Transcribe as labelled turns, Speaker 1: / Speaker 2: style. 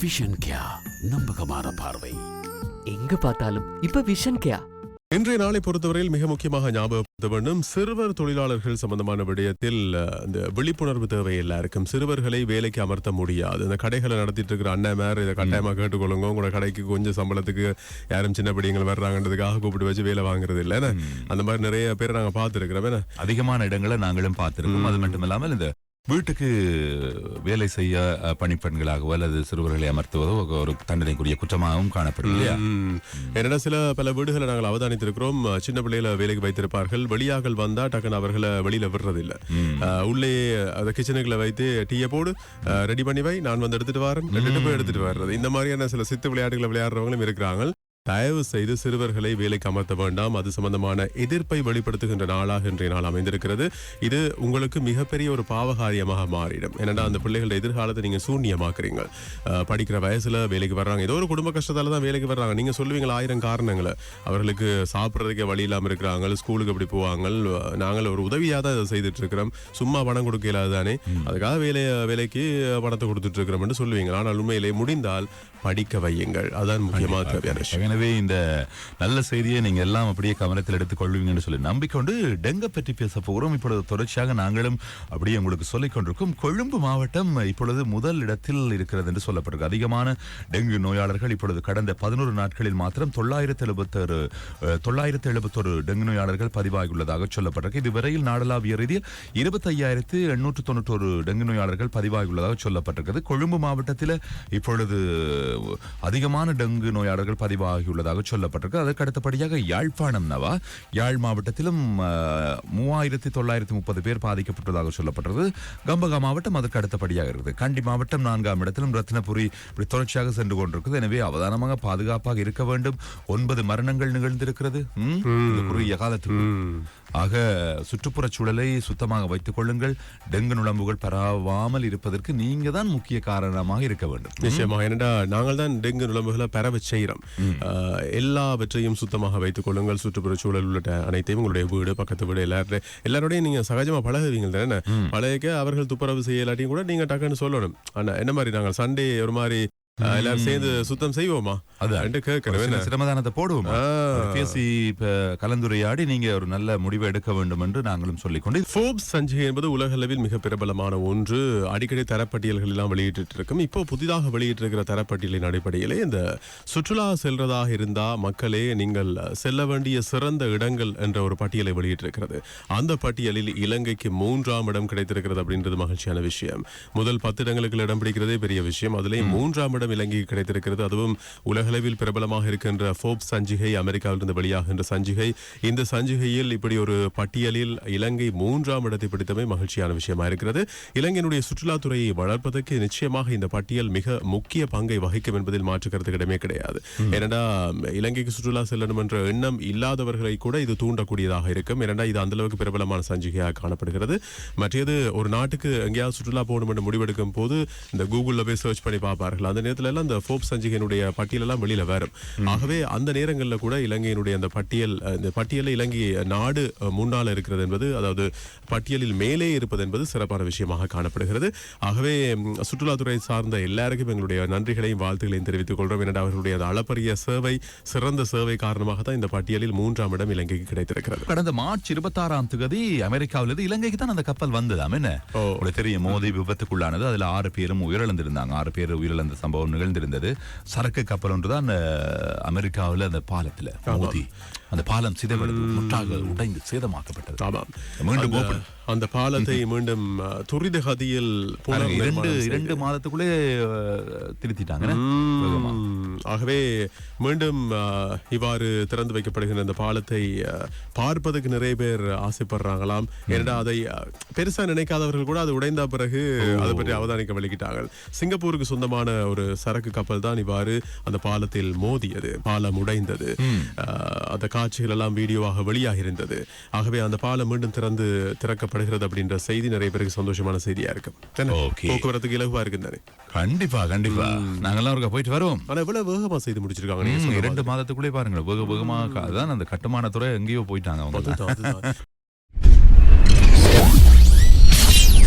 Speaker 1: Vision கியா நம்பகமான பார்வை.
Speaker 2: எங்க பார்த்தாலும் இப்ப விஷன் கேயா
Speaker 3: இன்றைய நாளை பொறுத்தவரையில் மிக முக்கியமாக ஞாபகப்படுத்த வேண்டும். சிறுவர் தொழிலாளர்கள் சம்பந்தமான விடயத்தில் இந்த விழிப்புணர்வு தேவை எல்லாருக்கும் சிறுவர்களை வேலைக்கு அமர்த்த முடியாது. இந்த கடைகளை நடத்திட்டு இருக்கிற அண்ணன் மேர் இதை கட்டாயமா கேட்டுக்கொள்ளுங்க. உங்களோட கடைக்கு கொஞ்சம் சம்பளத்துக்கு யாரும் சின்ன பிடிங்கள் வர்றாங்கன்றதுக்காக கூப்பிட்டு வச்சு வேலை வாங்குறது இல்லை என்ன? அந்த மாதிரி நிறைய பேர் நாங்க பார்த்துருக்கிறோம்
Speaker 4: அதிகமான இடங்களை நாங்களும் பார்த்திருக்கோம். அது மட்டும் இல்லாமல் இந்த வீட்டுக்கு வேலை செய்ய பணிப்பெண்களாகவோ அல்லது சிறுவர்களை அமர்த்துவதோ ஒரு தண்டனைக்குரிய குற்றமாகவும் காணப்படும் இல்லையா.
Speaker 3: என்னடா சில பல வீடுகளை நாங்கள் அவதானித்திருக்கிறோம். சின்ன பிள்ளைகளை வேலைக்கு வைத்திருப்பார்கள். வெளியாகள் வந்தா டக்குன்னு அவர்களை வெளியில விடுறதில்ல. அஹ், உள்ளே அந்த கிச்சனுக்குள்ள வைத்து டீயை போடு ரெடி பண்ணி வை. நான் வந்து எடுத்துட்டு வரேன். ரெண்டு போய் எடுத்துட்டு வர்றது. இந்த மாதிரியான சில சித்து விளையாட்டுகளை விளையாடுறவங்களும் இருக்கிறாங்க. தயவு செய்து சிறுவர்களை வேலைக்கு அமர்த்த வேண்டாம். அது சம்பந்தமான எதிர்ப்பை வெளிப்படுத்துகின்ற நாளாக இன்றைய நாள் அமைந்திருக்கிறது. இது உங்களுக்கு மிகப்பெரிய ஒரு பாவகாரியமாக மாறிடும். ஏன்னா அந்த பிள்ளைகளோட எதிர்காலத்தை நீங்க சூன்யமாக்குறீங்க. படிக்கிற வயசுல வேலைக்கு வர்றாங்க. ஏதோ ஒரு குடும்ப கஷ்டத்தால தான் வேலைக்கு வர்றாங்க. நீங்க சொல்லுவீங்களா ஆயிரம் காரணங்களை. அவர்களுக்கு சாப்பிட்றதுக்கே வழி இல்லாம இருக்கிறாங்க. ஸ்கூலுக்கு அப்படி போவாங்க. நாங்கள் ஒரு உதவியா தான் இதை செய்துட்டு இருக்கிறோம் சும்மா பணம் கொடுக்க இல்லாத தானே அதுக்காக வேலைய வேலைக்கு பணத்தை கொடுத்துட்டு இருக்கிறோம்னு சொல்லுவீங்க. ஆனால் உண்மையிலே முடிந்தால் படிக்க வையுங்கள். அதான் முக்கியமாக தேவையான விஷயம்
Speaker 4: எனவே இந்த நல்ல செய்தியை நீங்க எல்லாம் அப்படியே கவனத்தில் எடுத்துக் கொள்வீங்கன்னு சொல்லி நம்பிக்கொண்டு டெங்கு பற்றி பேச போகிறோம். இப்பொழுது தொடர்ச்சியாக நாங்களும் அப்படியே உங்களுக்கு சொல்லிக் கொண்டிருக்கோம். கொழும்பு மாவட்டம் இப்பொழுது முதல் இடத்தில் இருக்கிறது என்று சொல்லப்பட்டிருக்கு. அதிகமான டெங்கு நோயாளர்கள் இப்பொழுது கடந்த பதினோரு நாட்களில் மாத்திரம் தொள்ளாயிரத்து எழுபத்தொரு தொள்ளாயிரத்து எழுபத்தொரு டெங்கு நோயாளர்கள் பதிவாகியுள்ளதாக சொல்லப்பட்டிருக்கு. இதுவரையில் நாடளாவிய ரீதியில் இருபத்தையாயிரத்து எண்ணூற்று தொண்ணூற்றொரு டெங்கு நோயாளர்கள் பதிவாகியுள்ளதாக சொல்லப்பட்டிருக்கிறது. கொழும்பு மாவட்டத்தில் இப்பொழுது அதிகமான டெங்கு நோயாளர்கள் பதிவாகி பதிவாகியுள்ளதாக சொல்லப்பட்டிருக்கு. அதற்கு அடுத்தபடியாக யாழ்ப்பாணம் நவா யாழ் மாவட்டத்திலும் மூவாயிரத்தி தொள்ளாயிரத்தி முப்பது பேர் பாதிக்கப்பட்டுள்ளதாக சொல்லப்பட்டது கம்பகா மாவட்டம் அதற்கு அடுத்தபடியாக இருக்குது. கண்டி மாவட்டம் நான்காம் இடத்திலும் ரத்னபுரி இப்படி தொடர்ச்சியாக சென்று கொண்டிருக்குது. எனவே அவதானமாக பாதுகாப்பாக இருக்க வேண்டும். ஒன்பது மரணங்கள் நிகழ்ந்திருக்கிறது. குறுகிய காலத்துக்கு. ஆக சுற்றுப்புறச் சூழலை சுத்தமாக வைத்துக் கொள்ளுங்கள். டெங்கு நுழம்புகள் பரவாமல் இருப்பதற்கு நீங்க தான் முக்கிய காரணமாக இருக்க வேண்டும்.
Speaker 3: நிச்சயமாக. என்னடா நாங்கள் தான் டெங்கு நுழம்புகளை பரவ செய்கிறோம் எல்லாவற்றையும் சுத்தமாக வைத்துக் கொள்ளுங்கள். சுற்றுப்புற சூழல் உள்ளிட்ட அனைத்தையும் உங்களுடைய வீடு பக்கத்து வீடு எல்லாரும் எல்லாரோடையும் நீங்க சகஜமா பழகுவீங்க தானே பழக அவர்கள் துப்புரவு செய்ய இல்லாட்டியும் கூட நீங்க டக்குன்னு சொல்லணும். ஆனா என்ன மாதிரி நாங்கள் சண்டே ஒரு மாதிரி எல்லாரும் சேர்ந்து சுத்தம் செய்வோமா?
Speaker 4: சின்ன
Speaker 3: என்ன?
Speaker 4: சிரமதானத்தை போடுவோம். பேசி கலந்துரையாடி நீங்க ஒரு நல்ல முடிவை எடுக்க வேண்டும் என்று நாங்களும் சொல்லிக்கொண்டு
Speaker 3: ஃபோர்ப்ஸ் சஞ்சிகை என்பது உலகளவில் மிக பிரபலமான ஒன்று. அடிக்கடி தரப்பட்டியல்கள் எல்லாம் வெளியிட்டு இருக்கும் இப்போ புதிதாக வெளியிட்டிருக்கிற தரப்பட்டியலின் அடிப்படையிலே இந்த சுற்றுலா செல்றதாக இருந்தா மக்களே நீங்கள் செல்ல வேண்டிய சிறந்த இடங்கள் என்ற ஒரு பட்டியலை வெளியிட்டிருக்கிறது. அந்த பட்டியலில் இலங்கைக்கு மூன்றாம் இடம் கிடைத்திருக்கிறது அப்படின்றது மகிழ்ச்சியான விஷயம். முதல் பத்து இடங்களுக்கு இடம் பிடிக்கிறதே பெரிய விஷயம். அதிலே மூன்றாம் இடம் இலங்கைக்கு கிடைத்திருக்கிறது. அதுவும் உலகளவில் பிரபலமாக இருக்கின்ற ஃபோர்ப்ஸ் சஞ்சிகை அமெரிக்காவிலிருந்து வெளியாகின்ற சஞ்சிகை. இந்த சஞ்சிகையில் இப்படி ஒரு பட்டியலில் இலங்கை மூன்றாம் இடத்தை பிடித்தமை மகிழ்ச்சியான விஷயமா இருக்கிறது. இலங்கையினுடைய சுற்றுலாத்துறையை வளர்ப்பதற்கு நிச்சயமாக இந்த பட்டியல் மிக முக்கிய பங்கை வகிக்கும் என்பதில் மாற்று கருத்து இடமே கிடையாது. ஏனென்றா இலங்கைக்கு சுற்றுலா செல்லணும் என்ற எண்ணம் இல்லாதவர்களை கூட இது தூண்டக்கூடியதாக இருக்கும். ஏனென்றா இது அந்த அளவுக்கு பிரபலமான சஞ்சிகையாக காணப்படுகிறது. மற்றது ஒரு நாட்டுக்கு எங்கேயாவது சுற்றுலா போகணும் என்று முடிவெடுக்கும் போது இந்த கூகுள்ல போய் சர்ச் பண்ணி பார்ப்பார்கள். அந்த நேரத்துல எல்லாம் இந்த ஃபோப் சஞ்சிகையினுடைய பட்டியல் எல்லாம் வெளியில வரும் ஆகவே அந்த நேரங்களில் கூட இலங்கையினுடைய அந்த பட்டியல் இந்த பட்டியலில் இலங்கை நாடு முன்னால் இருக்கிறது என்பது அதாவது பட்டியலில் மேலே இருப்பது என்பது சிறப்பான விஷயமாக காணப்படுகிறது. ஆகவே சுற்றுலாத்துறை சார்ந்த எல்லாருக்கும் எங்களுடைய நன்றிகளையும் வாழ்த்துக்களையும் தெரிவித்துக் கொள்றோம். ஏனென்றால் அவர்களுடைய அந்த அளப்பரிய சேவை சிறந்த சேவை காரணமாக தான் இந்த பட்டியலில் மூன்றாம் இடம் இலங்கைக்கு கிடைத்திருக்கிறது.
Speaker 4: கடந்த மார்ச் இருபத்தாறாம் தேதி அமெரிக்காவிலிருந்து இலங்கைக்கு தான் அந்த கப்பல் வந்ததாம் என்ன? தெரியும் மோதி விபத்துக்குள்ளானது. அதுல ஆறு பேரும் உயிரிழந்திருந்தாங்க. ஆறு பேர் உயிரிழந்த சம்பவம் நிகழ்ந்திருந்தது. சரக்கு கப்பல் அஹ், அமெரிக்காவில் அந்த பாலத்துல மோதி அந்த பாலம் சிதைவடைந்து முற்றாக உடைந்து சேதமாக்கப்பட்டது.
Speaker 3: ஆமாம்
Speaker 4: மீண்டும்
Speaker 3: அந்த- பாலத்தை மீண்டும் துரித கதியில்
Speaker 4: இரண்டு இரண்டு மாதத்துக்குள்ளே திருத்திட்டாங்க.
Speaker 3: ஆகவே மீண்டும் இவ்வாறு திறந்து வைக்கப்படுகின்ற இந்த பாலத்தை பார்ப்பதற்கு நிறைய பேர் ஆசைப்படுறாங்களாம். ஏனென்றா அதை பெருசா நினைக்காதவர்கள் கூட அது உடைந்த பிறகு அதை பற்றி அவதானிக்க வெளிக்கிட்டாங்க சிங்கப்பூருக்கு சொந்தமான ஒரு சரக்கு கப்பல் தான் இவ்வாறு அந்த பாலத்தில் மோதியது பாலம் உடைந்தது. அந்த காட்சிகள் எல்லாம் வீடியோவாக வெளியாகி இருந்தது ஆகவே அந்த பாலம் மீண்டும் திறந்து திறக்கப்படுகிறது அப்படின்ற செய்தி நிறைய பேருக்கு சந்தோஷமான செய்தியா?
Speaker 4: Okay.
Speaker 3: போக்குவரத்துக்கு இலகுவா இருக்கு தானே?
Speaker 4: கண்டிப்பா கண்டிப்பா. நாங்கெல்லாம் போயிட்டு வரோம்
Speaker 3: ஆனா இவ்வளவு வேகமா செய்து முடிச்சிருக்காங்க
Speaker 4: இரண்டு
Speaker 3: மாதிரி.
Speaker 4: மாதத்துக்குள்ளே பாருங்க வேக வேகமா அதான் அந்த கட்டுமானத்துறை எங்கேயோ போயிட்டாங்க அவங்க.